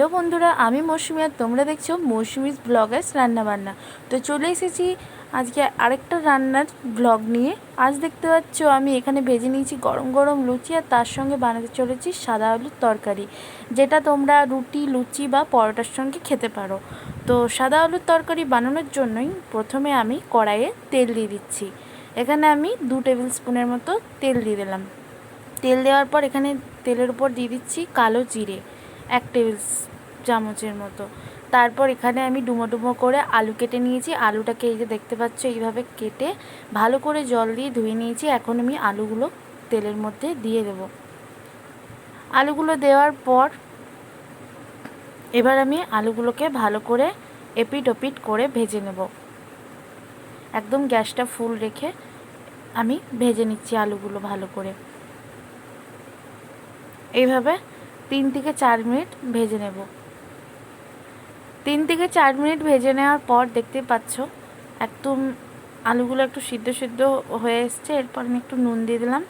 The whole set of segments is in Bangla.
হ্যালো বন্ধুরা, আমি মৌসুমি আর তোমরা দেখছ মৌসুমিস ব্লগার্স রান্নাবান্না। তো চলে এসেছি আজকে আরেকটা রান্নার ব্লগ নিয়ে। আজ দেখতে পাচ্ছ আমি এখানে ভেজে নিয়েছি গরম গরম লুচি আর তার সঙ্গে বানাতে চলেছি সাদা আলুর তরকারি, যেটা তোমরা রুটি, লুচি বা পরোটার সঙ্গে খেতে পারো। তো সাদা আলুর তরকারি বানানোর জন্যই প্রথমে আমি কড়াইয়ে তেল দিয়ে দিচ্ছি। এখানে আমি দু টেবিল স্পুনের মতো তেল দিয়ে দিলাম। তেল দেওয়ার পর এখানে তেলের উপর দিয়ে দিচ্ছি কালো জিরে। এক টেবিল চামচের মতো। তারপর এখানে আমি ডুমো ডুমো করে আলু কেটে নিয়েছি। আলুটাকে এই যে দেখতে পাচ্ছ এইভাবে কেটে ভালো করে জল দিয়ে ধুয়ে নিয়েছি। এখন আমি আলুগুলো তেলের মধ্যে দিয়ে দেব। আলুগুলো দেওয়ার পর এবার আমি আলুগুলোকে ভালো করে এপিট ওপিট করে ভেজে নেব। একদম গ্যাসটা ফুল রেখে আমি ভেজে নিচ্ছি আলুগুলো ভালো করে। এইভাবে তিন থেকে চার মিনিট ভেজে নেব। তিন থেকে চার মিনিট ভেজে নেওয়ার পর দেখতে পাচ্ছ, একদম আলুগুলো একটু সিদ্ধ সিদ্ধ হয়ে এসছে। এরপর আমি একটু নুন দিয়ে দিলাম।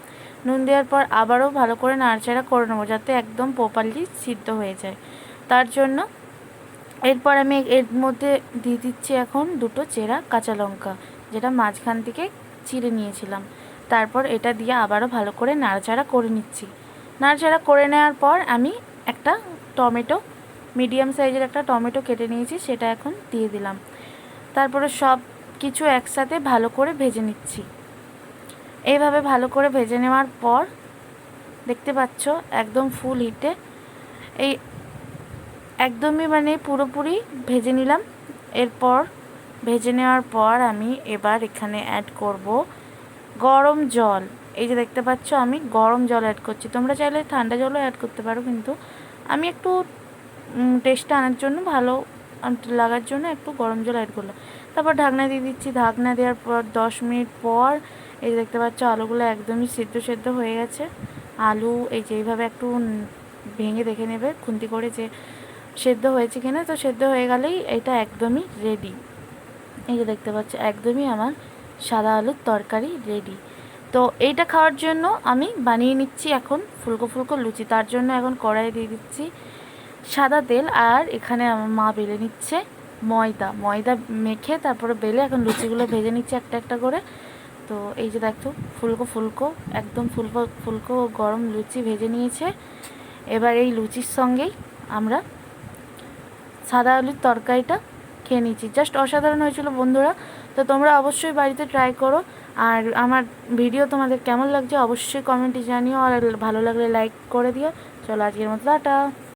নুন দেওয়ার পর আবারও ভালো করে নাড়াচাড়া করে নেব যাতে একদম প্রপারলি সিদ্ধ হয়ে যায়। তার জন্য এরপর আমি এর মধ্যে দিয়ে দিচ্ছি এখন দুটো চেরা কাঁচা লঙ্কা, যেটা মাঝখান থেকে চিড়ে নিয়েছিলাম। তারপর এটা দিয়ে আবারও ভালো করে নাড়াচাড়া করে নিচ্ছি। নাড়াচাড়া করে নেওয়ার পর আমি একটা টমেটো, মিডিয়াম সাইজের একটা টমেটো কেটে নিয়েছি, সেটা এখন দিয়ে দিলাম। তারপরে সব কিছু একসাথে ভালো করে ভেজে নিচ্ছি। এইভাবে ভালো করে ভেজে নেওয়ার পর দেখতে পাচ্ছ একদম ফুল হিটে এই একদমই মানে পুরোপুরি ভেজে নিলাম। এরপর ভেজে নেওয়ার পর আমি এবার এখানে অ্যাড করব গরম জল। এই যে দেখতে পাচ্ছ, আমি গরম জল অ্যাড করছি। তোমরা চাইলে ঠান্ডা জলও অ্যাড করতে পারো, কিন্তু আমি একটু টেস্টটা আনার জন্য ভালো লাগার জন্য একটু গরম জল অ্যাড করলাম। তারপর ঢাকনা দিয়ে দিচ্ছি। ঢাকনা দেওয়ার পর দশ মিনিট পর, এই যে দেখতে পাচ্ছ, আলুগুলো একদমই সিদ্ধ সেদ্ধ হয়ে গেছে। আলু, এই যে এইভাবে একটু ভেঙে দেখে নেবে, খুন্তি করে যে সেদ্ধ হয়েছে কিনা, তো সেদ্ধ হয়ে গেলেই এটা একদমই রেডি এই যে দেখতে পাচ্ছ, একদমই আমার সাদা আলুর তরকারি রেডি তো এইটা খাওয়ার জন্য আমি বানিয়ে নিচ্ছি এখন ফুলকো ফুলকো লুচি। তার জন্য এখন কড়াই দিয়ে দিচ্ছি সাদা তেল আর এখানে আমার মা বেলে নিচ্ছে ময়দা। ময়দা মেখে তারপরে বেলে এখন লুচিগুলো ভেজে নিচ্ছে একটা একটা করে। তো এই যে দেখো, ফুলকো ফুলকো, একদম ফুলকো ফুলকো গরম লুচি ভেজে নিয়েছে। এবার এই লুচির সঙ্গেই আমরা সাদা আলুর তরকারিটা খেয়ে নিচ্ছি। জাস্ট অসাধারণ হয়েছিল বন্ধুরা। তো তোমরা অবশ্যই বাড়িতে ট্রাই করো। আর আমার ভিডিও তোমাদের কেমন লাগছে অবশ্যই কমেন্টে জানিও। আর ভালো লাগলে লাইক করে দিও। চলো আজকের মতো টাটা।